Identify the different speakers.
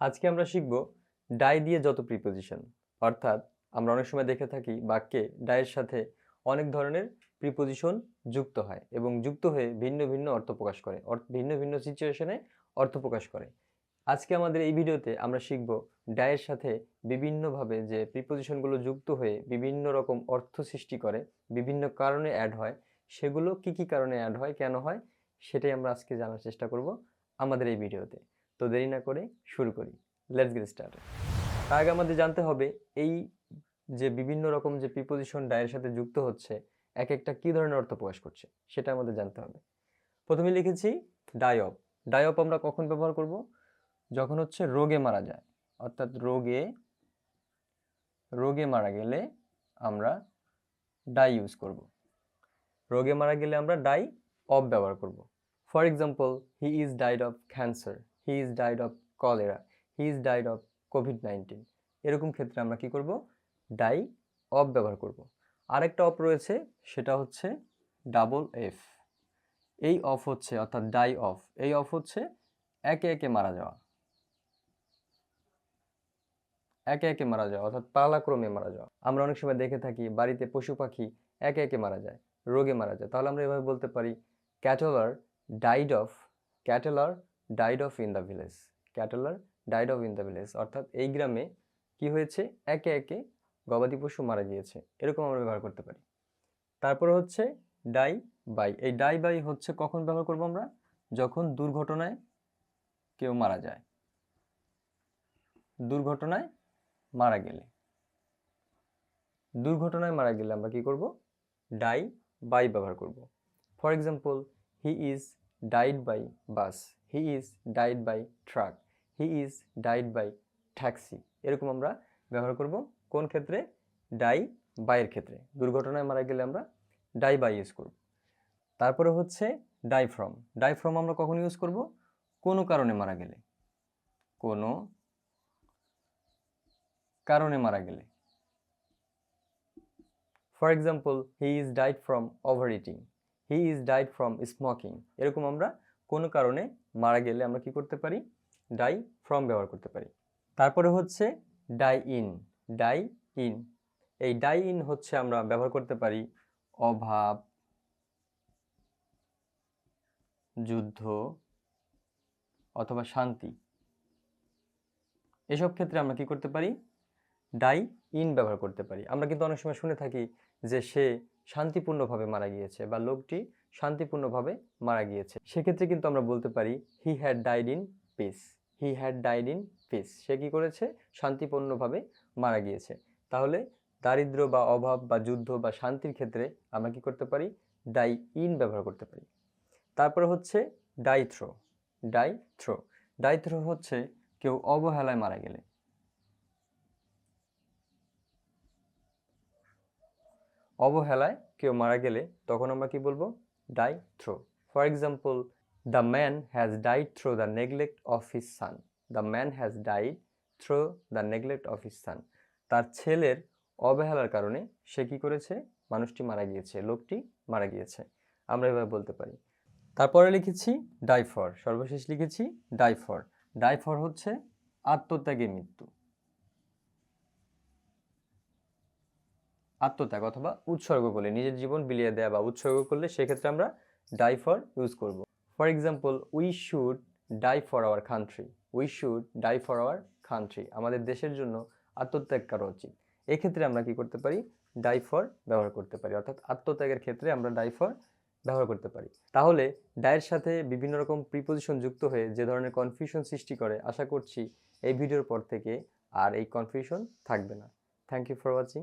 Speaker 1: আজকে আমরা শিখব ডাই দিয়ে যত প্রিপোজিশন অর্থাৎ আমরা অনেক সময় দেখে থাকি বাক্যে ডায়ের সাথে অনেক ধরনের প্রিপোজিশন যুক্ত হয় এবং যুক্ত হয়ে ভিন্ন ভিন্ন অর্থ প্রকাশ করে ভিন্ন ভিন্ন সিচুয়েশনে অর্থ প্রকাশ করে। আজকে আমাদের এই ভিডিওতে আমরা শিখব ডায়ের সাথে বিভিন্নভাবে যে প্রিপোজিশনগুলো যুক্ত হয়ে বিভিন্ন রকম অর্থ সৃষ্টি করে, বিভিন্ন কারণে অ্যাড হয়, সেগুলো কি কি কারণে অ্যাড হয়, কেন হয়, সেটাই আমরা আজকে জানার চেষ্টা করব আমাদের এই ভিডিওতে। তো দেরি না করে শুরু করি। লেটস গেট স্টার্ট তার আগে আমাদের জানতে হবে, এই যে বিভিন্ন রকম যে প্রিপোজিশন ডায়ের সাথে যুক্ত হচ্ছে এক একটা কি ধরনের অর্থ প্রকাশ করছে, সেটা আমাদের জানতে হবে। প্রথমে লিখেছি ডায়প ডায়প আমরা কখন ব্যবহার করব? যখন হচ্ছে রোগে মারা যায়। অর্থাৎ রোগে রোগে মারা গেলে আমরা ডাই ইউজ করব। রোগে মারা গেলে আমরা ডাই অফ ব্যবহার করব। For example he is died of cancer he is died of cholera he is died of COVID nineteen এরকম ক্ষেত্রে আমরা কি করব? ডাই অফ ব্যবহার করব। আরেকটা অফ রয়েছে, সেটা হচ্ছে ডাবল এফ এই অফ হচ্ছে, অর্থাৎ ডাই অফ এই অফ হচ্ছে একে একে মারা যাওয়া। একে একে মারা যাওয়া, অর্থাৎ পালাক্রমে মারা যাওয়া। আমরা অনেক সময় দেখে থাকি, বাড়িতে পশু পাখি একে একে মারা যায়, রোগে মারা যায়। তাহলে আমরা এভাবে বলতে পারি, cattle are died of cattle are died of in the village cattle are died of in the village অর্থাৎ এই গ্রামে কি হয়েছে? একে একে গবাদি পশু মারা গিয়েছে। এরকম আমরা ব্যবহার করতে পারি। তারপরে হচ্ছে ডাই বাই এই ডাই বাই হচ্ছে কখন ব্যবহার করব আমরা? যখন দুর্ঘটনায় কেউ মারা যায়। দুর্ঘটনায় মারা গেলে। দুর্ঘটনায় মারা গেলে আমরা কি করব? ডাই বাই ব্যবহার করব। For example he is died by bus he is died by truck he is died by taxi এরকম আমরা ব্যবহার করব কোন ক্ষেত্রে? ডাই বাইয়ের ক্ষেত্রে। দুর্ঘটনায় মারা গেলে আমরা ডাই বাই ইউজ করব। তারপরে হচ্ছে ডাই ফ্রম ডাই ফ্রম আমরা কখন ইউজ করব? কোনো কারণে মারা গেলে। কোনো কারণে মারা গেলে। For example he is died from overeating he is died from smoking এরকম আমরা কোনো কারণে মারা গেলে আমরা কি করতে পারি? ডাই ফ্রম ব্যবহার করতে পারি। তারপরে হচ্ছে ডাই ইন ডাই ইন এই ডাই ইন হচ্ছে আমরা ব্যবহার করতে পারি অভাব, যুদ্ধ অথবা শান্তি। এসব ক্ষেত্রে আমরা কি করতে পারি? ডাই ইন ব্যবহার করতে পারি। আমরা কিন্তু অনেক সময় শুনে থাকি যে সে শান্তিপূর্ণভাবে মারা গিয়েছে বা লোকটি শান্তিপূর্ণভাবে মারা গিয়েছে। সেক্ষেত্রে কিন্তু আমরা বলতে পারি he had died in peace he had died in peace সে কি করেছে? শান্তিপূর্ণভাবে মারা গিয়েছে। তাহলে দারিদ্র বা অভাব বা যুদ্ধ বা শান্তির ক্ষেত্রে আমরা কি করতে পারি? ডাই ইন ব্যবহার করতে পারি। তারপরে হচ্ছে die through die through die through হচ্ছে কেউ অবহেলায় মারা গেলে। অবহেলায় কেউ মারা গেলে তখন আমরা কি বলব? Die through for example the man has died through the neglect of his son the man has died through the neglect of his son তার ছেলের অবহেলার কারণে সে কি করেছে? মানুষটি মারা গিয়েছে, লোকটি মারা গিয়েছে। আমরা এভাবে বলতে পারি। তারপরে লিখেছি ডাইফর সর্বশেষ লিখেছি ডাইফর ডাইফর হচ্ছে আত্মত্যাগের মৃত্যু। আত্মত্যাগ অথবা উৎসর্গ করলে, নিজের জীবন বিলিয়ে দেওয়া বা উৎসর্গ করলে সেক্ষেত্রে আমরা ডাই ফর ইউজ করব। For example we should die for our country we should die for our country আমাদের দেশের জন্য আত্মত্যাগ করা উচিত। এক্ষেত্রে আমরা কি করতে পারি? ডাই ফর ব্যবহার করতে পারি। অর্থাৎ আত্মত্যাগের ক্ষেত্রে আমরা ডাই ফর ব্যবহার করতে পারি। তাহলে ডায়ের সাথে বিভিন্ন রকম প্রিপোজিশন যুক্ত হয়ে যে ধরনের কনফিউশন সৃষ্টি করে, আশা করছি এই ভিডিওর পর থেকে আর এই কনফিউশন থাকবে না। Thank you for watching